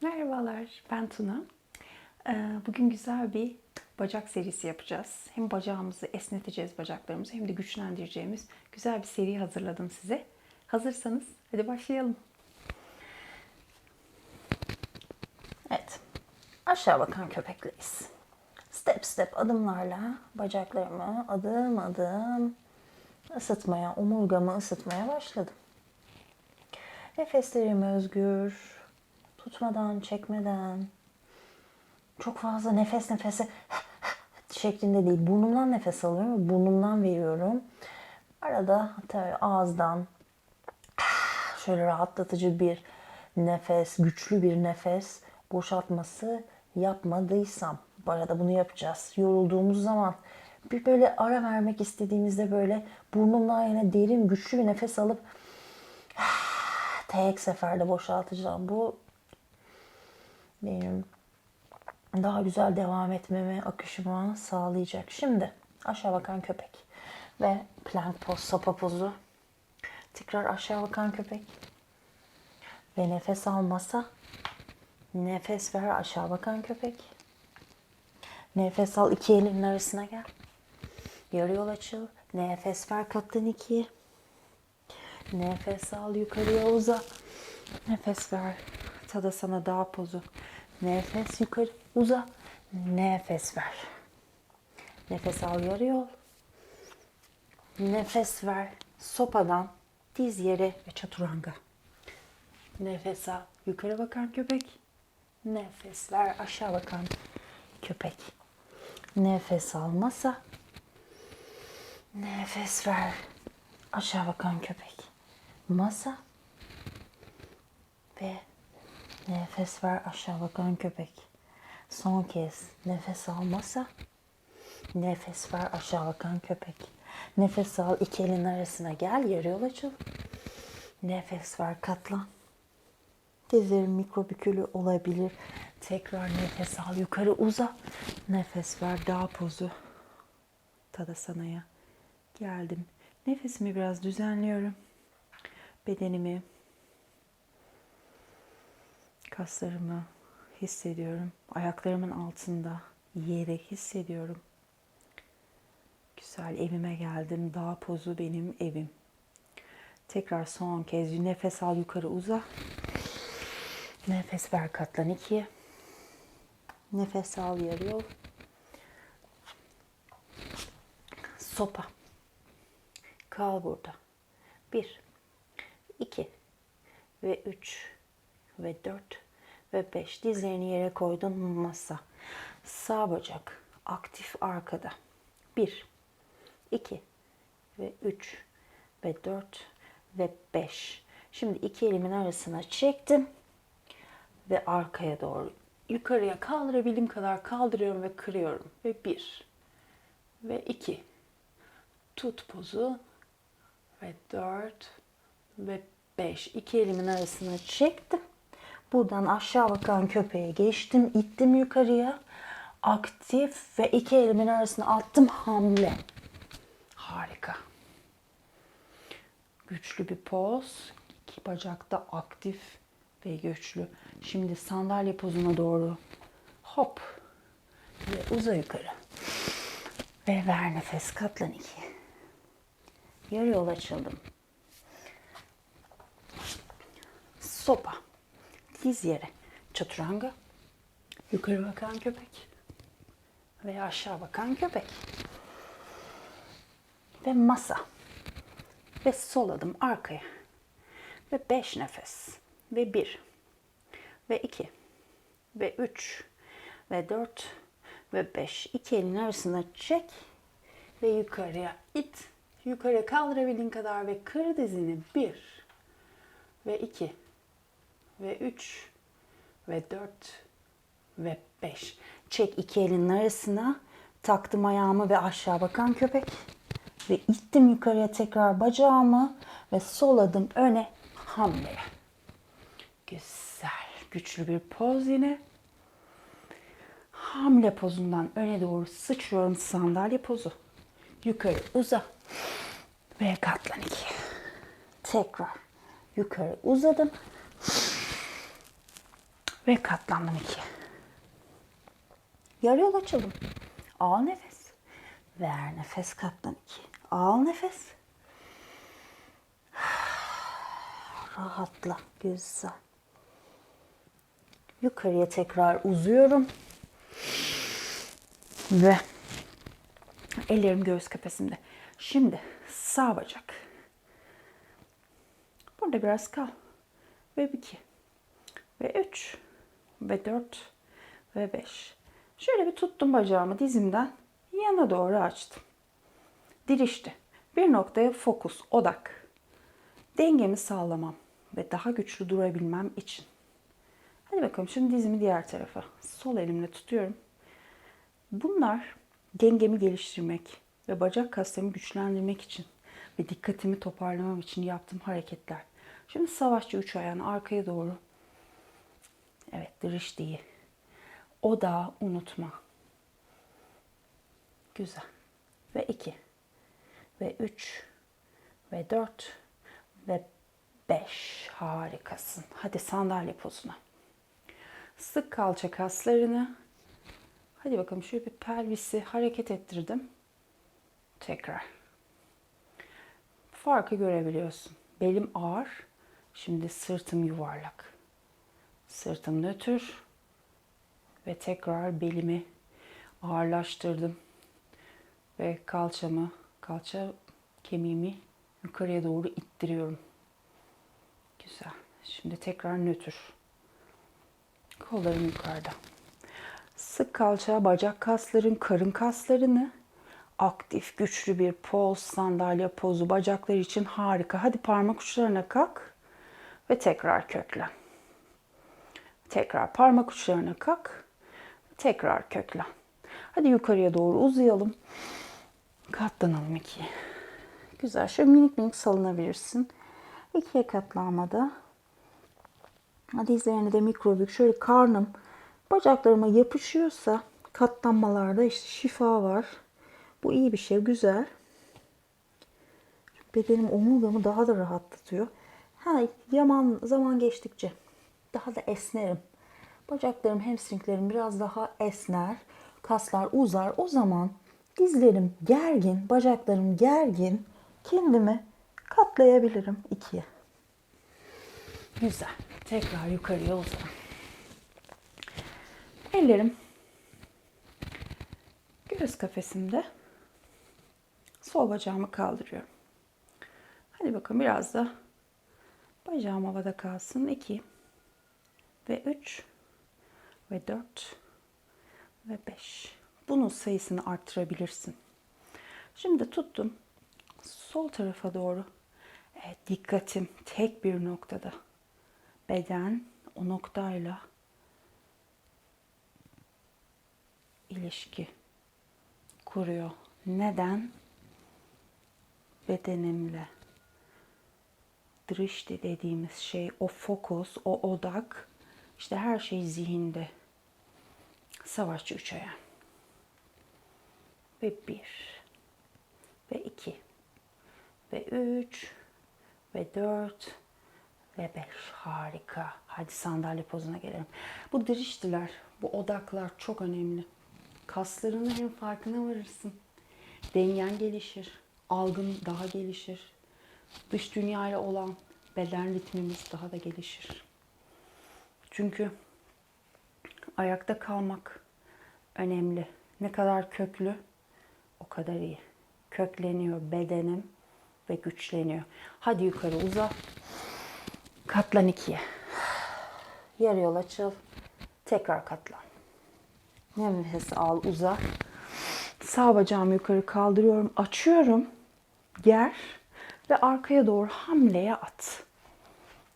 Merhabalar, ben Tuna. Ee, Bugün güzel bir bacak serisi yapacağız. Hem bacağımızı esneteceğiz bacaklarımızı hem de güçlendireceğimiz güzel bir seri hazırladım size. Hazırsanız hadi başlayalım. Evet. Aşağı bakan köpekleyiz. Step step adımlarla bacaklarımı adım adım ısıtmaya, omurgamı ısıtmaya başladım. Nefeslerim özgür. Tutmadan, çekmeden. Çok fazla nefes nefese şeklinde değil. Burnumdan nefes alıyorum ve burnumdan veriyorum. Arada tabii ağızdan şöyle rahatlatıcı bir nefes, güçlü bir nefes boşaltması yapmadıysam. Bu arada bunu yapacağız. Yorulduğumuz zaman bir böyle ara vermek istediğimizde böyle burnumdan yine derin güçlü bir nefes alıp tek seferde boşaltacağım. Bu benim daha güzel devam etmemi, akışımı sağlayacak. Şimdi aşağı bakan köpek ve plank poz, sopa pozu. Tekrar aşağı bakan köpek ve nefes almasa nefes ver aşağı bakan köpek. Nefes al iki elinin arasına gel. Yarı yol açıl. Nefes ver katlan ikiye. Nefes al yukarıya uza. Nefes ver. Tadasana dağ pozu. Nefes yukarı uza. Nefes ver. Nefes al yarı yol. Nefes ver. Sopadan diz yere ve çaturanga. Nefes al. Yukarı bakan köpek. Nefes ver. Aşağı bakan köpek. Nefes al masa. Nefes ver. Aşağı bakan köpek. Masa. Ve nefes ver aşağı bakan köpek. Son kez nefes al masa. Nefes ver aşağı bakan köpek. Nefes al iki elin arasına gel yarı yol açıl. Nefes ver katlan. Dizlerin mikrobükülü olabilir. Tekrar nefes al yukarı uza. Nefes ver dağ pozu. Tadasana'ya geldim. Nefesimi biraz düzenliyorum. Bedenimi, kaslarımı hissediyorum. Ayaklarımın altında yeri hissediyorum. Güzel evime geldim. Dağ pozu benim evim. Tekrar son kez nefes al yukarı uza. Nefes ver katlan ikiye. Nefes al yarı yol. Sopa. Kal burada. Bir, iki ve üç ve dört ve beş. Dizlerini yere koydun masa. Sağ bacak aktif arkada. Bir, iki ve üç ve dört ve beş. Şimdi iki elimin arasına çektim ve arkaya doğru yukarıya kaldırabildiğim kadar kaldırıyorum ve kırıyorum. Ve bir ve iki. Tut pozu ve dört ve beş. İki elimin arasına çektim. Buradan aşağı bakan köpeğe geçtim. ittim yukarıya. Aktif ve iki elimin arasına attım hamle. Harika. Güçlü bir poz. İki bacak da aktif ve güçlü. Şimdi sandalye pozuna doğru hop ve uza yukarı. Ve ver nefes katlan iki. Yarı yol açıldım. Sopa. Diz yere. Çaturanga. Yukarı bakan köpek. Ve aşağı bakan köpek. Ve masa. Ve sol adım arkaya. Ve beş nefes. Ve bir. Ve iki. Ve üç. Ve dört. Ve beş. İki elin arasına çek. Ve yukarıya it. Yukarı kaldırabildiğin kadar ve kır dizini. Bir. Ve iki. Ve üç. Ve dört. Ve beş. Çek iki elin arasına. Taktım ayağımı ve aşağı bakan köpek. Ve ittim yukarıya tekrar bacağımı. Ve sol adım öne hamle. Güzel. Güçlü bir poz yine. Hamle pozundan öne doğru sıçrıyorum sandalye pozu. Yukarı uza. Ve katlan iki. Tekrar yukarı uzadım. Ve katlandım iki. Yarı yol açalım. Al nefes. Ver nefes katlan iki. Al nefes. Rahatla. Güzel. Yukarıya tekrar uzuyorum. Ve ellerim göğüs kafesinde. Şimdi sağ bacak. Burada biraz kal. Ve iki. Ve üç. Ve dört. Ve beş. Şöyle bir tuttum bacağımı dizimden. Yana doğru açtım. Dirişti. Bir noktaya fokus, odak. Dengemi sağlamam ve daha güçlü durabilmem için. Hadi bakalım şimdi dizimi diğer tarafa. Sol elimle tutuyorum. Bunlar dengemi geliştirmek ve bacak kaslarımı güçlendirmek için ve dikkatimi toparlamam için yaptığım hareketler. Şimdi savaşçı üç ayağını arkaya doğru. Evet dırış değil. O da unutma. Güzel. Ve iki. Ve üç. Ve dört. Ve beş. Harikasın. Hadi sandalye pozuna. Sık kalça kaslarını. Hadi bakalım şöyle bir pelvisi hareket ettirdim. Tekrar. Farkı görebiliyorsun. Belim ağır. Şimdi sırtım yuvarlak. Sırtım nötr. Ve tekrar belimi ağırlaştırdım. Ve kalçamı, kalça kemiğimi yukarıya doğru ittiriyorum. Güzel. Şimdi tekrar nötr. Kollarım yukarıda. Sık kalça, bacak kasların, karın kaslarını aktif, güçlü bir poz, sandalye pozu bacaklar için harika. Hadi parmak uçlarına kalk ve tekrar köklen. Tekrar parmak uçlarına kalk. Tekrar köklen. Hadi yukarıya doğru uzayalım. Katlanalım ikiye. Güzel. Şöyle minik minik salınabilirsin. İkiye katlanmada. Dizlerine de mikrobik. Şöyle karnım bacaklarıma yapışıyorsa katlanmalarda işte şifa var. Bu iyi bir şey. Güzel. Bedenim omurgamı daha da rahatlatıyor. Ha, yaman zaman geçtikçe daha da esnerim. Bacaklarım, hamstringlerim biraz daha esner. Kaslar uzar. O zaman dizlerim gergin, bacaklarım gergin. Kendimi katlayabilirim ikiye. Güzel. Tekrar yukarıya uzan. Ellerim göğüs kafesimde. Sol bacağımı kaldırıyorum. Hadi bakalım biraz da bacağım havada kalsın. 2 ve 3 ve 4 ve 5. Bunun sayısını arttırabilirsin. Şimdi tuttum. Sol tarafa doğru. Evet, dikkatim tek bir noktada. Beden o noktayla ilişki kuruyor. Neden? Bedenimle. Drişti dediğimiz şey, o fokus, o odak, işte her şey zihinde. Savaşçı üç ayağı. Ve bir. Ve iki. Ve üç. Ve dört. Ve beş. Harika. Hadi sandalye pozuna gelelim. Bu diriştiler, bu odaklar çok önemli. Kaslarının hem farkına varırsın. Dengen gelişir. Algın daha gelişir. Dış dünyayla olan beden ritmimiz daha da gelişir. Çünkü ayakta kalmak önemli. Ne kadar köklü o kadar iyi. Kökleniyor bedenim ve güçleniyor. Hadi yukarı uza. Katlan ikiye. Yarı yol açıl. Tekrar katlan. Nefes al uza. Sağ bacağımı yukarı kaldırıyorum. Açıyorum. Ger. Ve arkaya doğru hamleye at.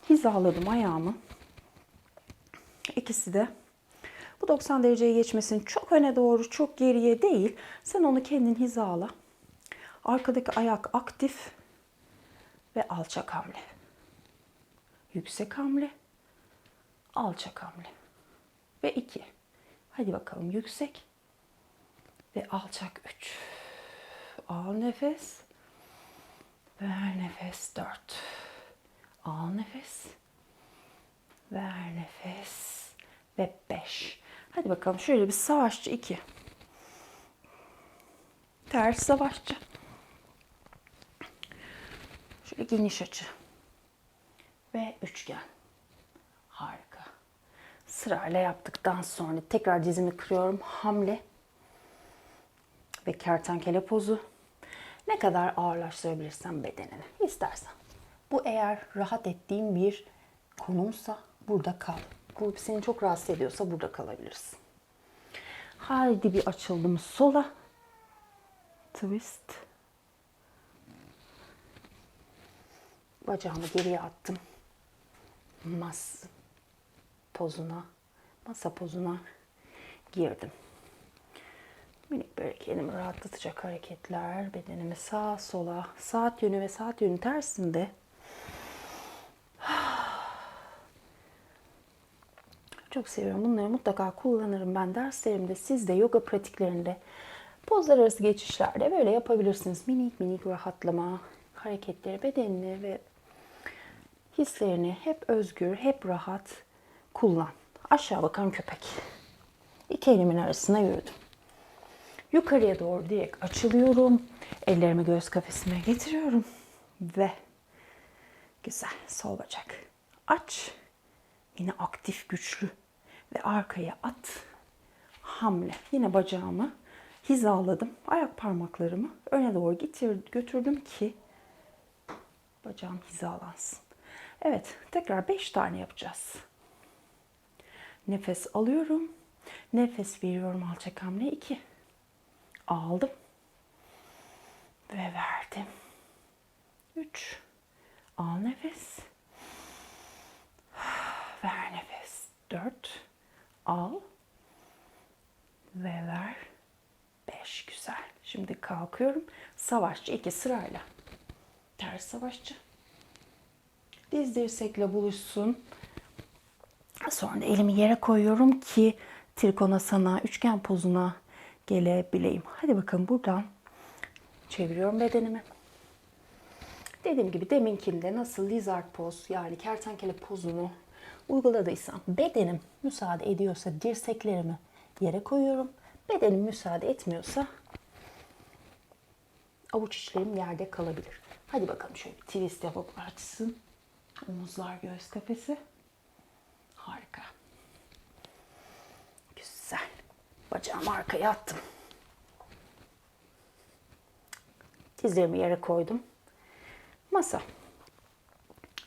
Hizaladım ayağımı. İkisi de bu 90 dereceye geçmesin. Çok öne doğru, çok geriye değil. Sen onu kendin hizala. Arkadaki ayak aktif ve alçak hamle. Yüksek hamle, alçak hamle. Ve iki. Hadi bakalım yüksek ve alçak üç. Al nefes. Ver nefes dört. Al nefes. Ver nefes ve 5. Hadi bakalım şöyle bir savaşçı 2. Ters savaşçı. Şöyle geniş açı. Ve üçgen. Harika. Sırayla yaptıktan sonra tekrar dizimi kırıyorum. Hamle ve kertenkele pozu. Ne kadar ağırlaştırabilirsem bedenini istersen. Bu eğer rahat ettiğin bir konumsa burada kal. Bu seni çok rahatsız ediyorsa burada kalabilirsin. Haydi bir açıldım sola. Twist. Bacağımı geriye attım. Mas pozuna, masa pozuna girdim. Minik böyle kendimi rahatlatacak hareketler. Bedenimi sağa sola, saat yönü ve saat yönü tersinde. Çok seviyorum. Bunları mutlaka kullanırım ben derslerimde. Siz de yoga pratiklerinde, pozlar arası geçişlerde böyle yapabilirsiniz. Minik minik rahatlama hareketleri bedenini ve hislerini hep özgür, hep rahat kullan. Aşağı bakan köpek. İki elimin arasına yürüdüm. Yukarıya doğru direkt açılıyorum. Ellerimi göğüs kafesime getiriyorum. Ve güzel sol bacak. Aç. Yine aktif, güçlü. Ve arkaya at. Hamle. Yine bacağımı hizaladım. Ayak parmaklarımı öne doğru getir, götürdüm ki bacağım hizalansın. Evet, tekrar 5 tane yapacağız. Nefes alıyorum. Nefes veriyorum alçak hamle 2. Aldım. Ve verdim. 3. Al nefes. Ver nefes. 4. Al. Ve ver. 5. Güzel. Şimdi kalkıyorum. Savaşçı 2 sırayla. Ters savaşçı. Diz dirsekle buluşsun. Sonra elimi yere koyuyorum ki trikonasana, üçgen pozuna gelebileyim. Hadi bakın buradan çeviriyorum bedenimi. Dediğim gibi deminkinde nasıl lizard poz yani kertenkele pozunu uyguladıysam bedenim müsaade ediyorsa dirseklerimi yere koyuyorum. Bedenim müsaade etmiyorsa avuç içlerim yerde kalabilir. Hadi bakalım şöyle bir twist yapıp açsın. Omuzlar göğüs kafesi. Harika. Güzel. Bacağımı arkaya attım. Dizlerimi yere koydum. Masa.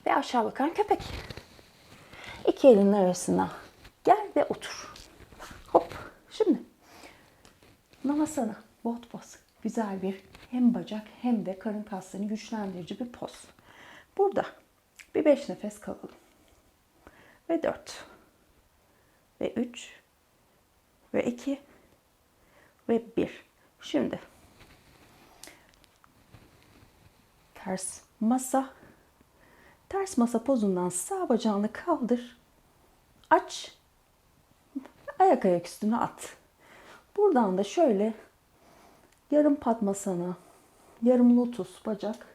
Ve aşağı bakan köpek. İki elin arasına gel ve otur. Hop. Şimdi Namasana. Bot poz. Güzel bir hem bacak hem de karın kaslarını güçlendirici bir poz. Burada bir beş nefes kalalım. Ve dört. Ve üç. Ve iki. Ve bir. Şimdi ters masa. Ters masa pozundan sağ bacağını kaldır. Aç. Ayak ayak üstüne at. Buradan da şöyle yarım padmasana, yarım lotus bacak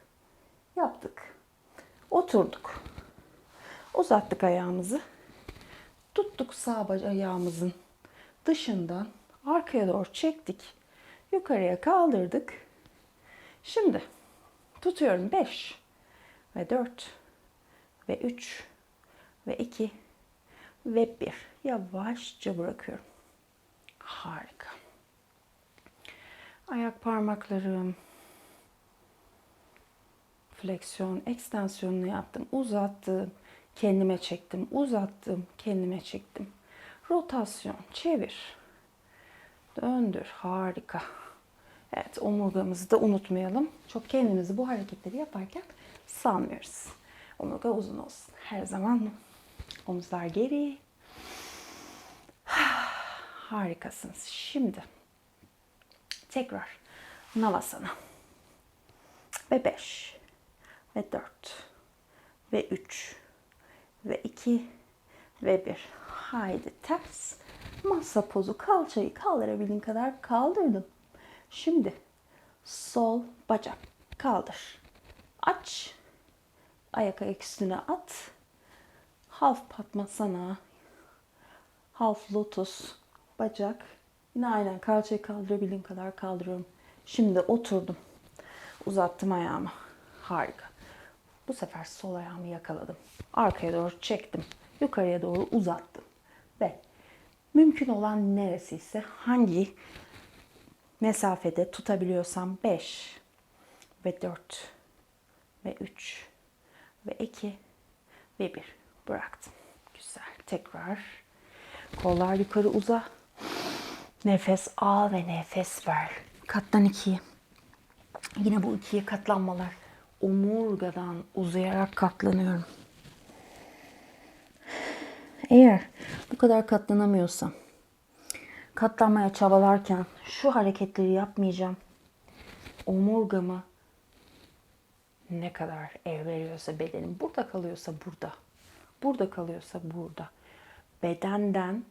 yaptık. Oturduk. Uzattık ayağımızı. Tuttuk sağ ayağımızın dışından arkaya doğru çektik. Yukarıya kaldırdık. Şimdi tutuyorum 5 ve 4 ve 3 ve 2 ve 1. Yavaşça bırakıyorum. Harika. Ayak parmaklarım fleksiyon, ekstansiyonunu yaptım. Uzattım, kendime çektim. Uzattım, kendime çektim. Rotasyon, çevir. Döndür. Harika. Evet, omurgamızı da unutmayalım. Çok kendimizi bu hareketleri yaparken sanmıyoruz. Omurga uzun olsun. Her zaman omuzlar geri. Harikasınız. Şimdi tekrar Navasana. Ve 5 ve 4 ve 3 ve 2 ve 1. Haydi ters. Masa pozu kalçayı kaldırabildiğin kadar kaldırdım. Şimdi sol bacak kaldır. Aç. Ayak ayak üstüne at. Half patmasana. Half lotus, bacak. Yine aynen kalçayı kaldırabildiğim kadar kaldırıyorum. Şimdi oturdum. Uzattım ayağımı. Harika. Bu sefer sol ayağımı yakaladım. Arkaya doğru çektim. Yukarıya doğru uzattım. Ve mümkün olan neresi ise hangi mesafede tutabiliyorsam 5 ve 4 ve 3 ve 2 ve 1 bıraktım. Güzel. Tekrar kollar yukarı uza. Nefes al ve nefes ver. Katlan ikiye. Yine bu ikiye katlanmalar. Omurgadan uzayarak katlanıyorum. Eğer bu kadar katlanamıyorsam, katlanmaya çabalarken şu hareketleri yapmayacağım. Omurgamı ne kadar el veriyorsa bedenim burada kalıyorsa burada. Burada kalıyorsa burada. Bedenden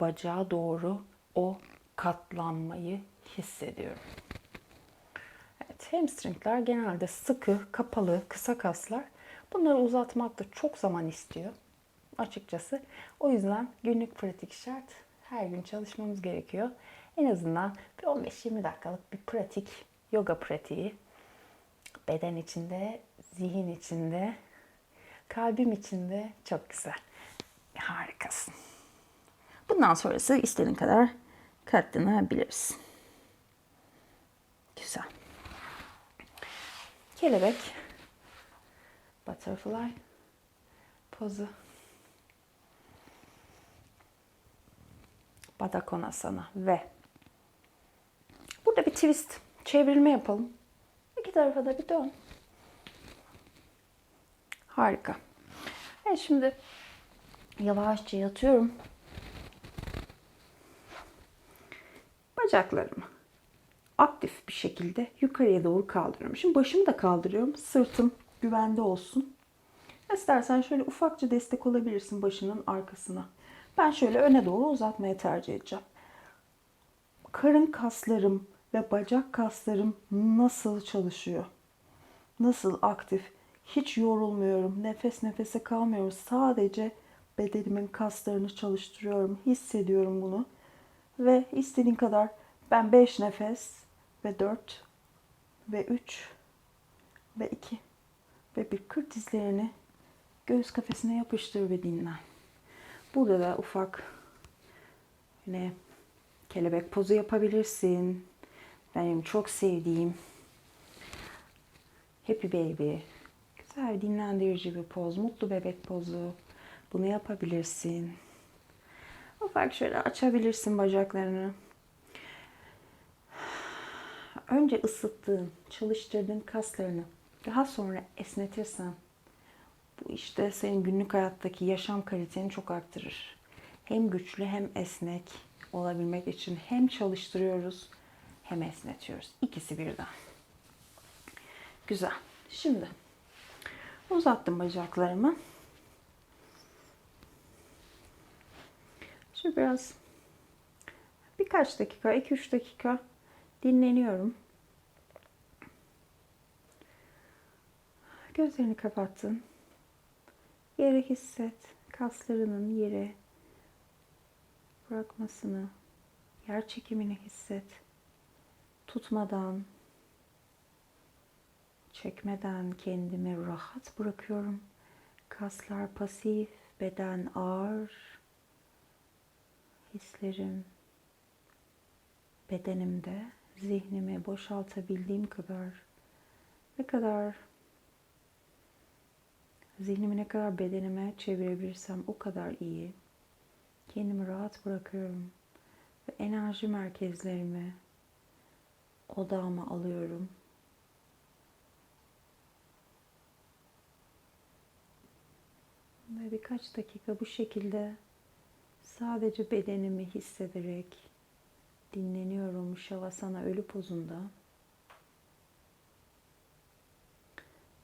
bacağa doğru o katlanmayı hissediyorum. Evet, hamstringler genelde sıkı, kapalı, kısa kaslar. Bunları uzatmak da çok zaman istiyor açıkçası. O yüzden günlük pratik şart. Her gün çalışmamız gerekiyor. En azından bir 15-20 dakikalık bir pratik, yoga pratiği. Beden içinde, zihin içinde, kalbim içinde çok güzel. Harikasın. Bundan sonrası istediğin kadar katlanabilirsin. Güzel. Kelebek, butterfly pozu. Badakonasana ve burada bir twist, çevrilme yapalım. Tarafa da bir dön. Harika. Evet şimdi yavaşça yatıyorum. Bacaklarımı aktif bir şekilde yukarıya doğru kaldırıyorum. Şimdi başımı da kaldırıyorum. Sırtım güvende olsun. İstersen şöyle ufakça destek olabilirsin başının arkasına. Ben şöyle öne doğru uzatmaya tercih edeceğim. Karın kaslarım ve bacak kaslarım nasıl çalışıyor? Nasıl aktif? Hiç yorulmuyorum. Nefes nefese kalmıyorum. Sadece bedenimin kaslarını çalıştırıyorum. Hissediyorum bunu. Ve istediğin kadar ben 5 nefes ve 4 ve 3 ve 2 ve bir kır dizlerini göğüs kafesine yapıştır ve dinlen. Burada da ufak yine kelebek pozu yapabilirsin. Benim çok sevdiğim Happy Baby. Güzel dinlendirici bir poz. Mutlu bebek pozu. Bunu yapabilirsin. Ufak şöyle açabilirsin bacaklarını. Önce ısıttığın, çalıştırdığın kaslarını daha sonra esnetirsen bu işte senin günlük hayattaki yaşam kaliteni çok arttırır. Hem güçlü hem esnek olabilmek için hem çalıştırıyoruz hem esnetiyoruz. İkisi birden. Güzel. Şimdi uzattım bacaklarımı. Şimdi biraz birkaç dakika, 2-3 dakika dinleniyorum. Gözlerini kapattın. Yere hisset. Kaslarının yere bırakmasını, yer çekimini hisset. Tutmadan, çekmeden kendimi rahat bırakıyorum. Kaslar pasif, beden ağır. Hislerim bedenimde, zihnimi boşaltabildiğim kadar ne kadar zihnimi ne kadar bedenime çevirebilirsem o kadar iyi. Kendimi rahat bırakıyorum ve enerji merkezlerimi odağıma alıyorum. Ve birkaç dakika bu şekilde sadece bedenimi hissederek dinleniyorum Şavasana ölü pozunda.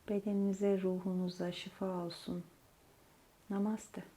Bedeninize, ruhunuza şifa olsun. Namaste.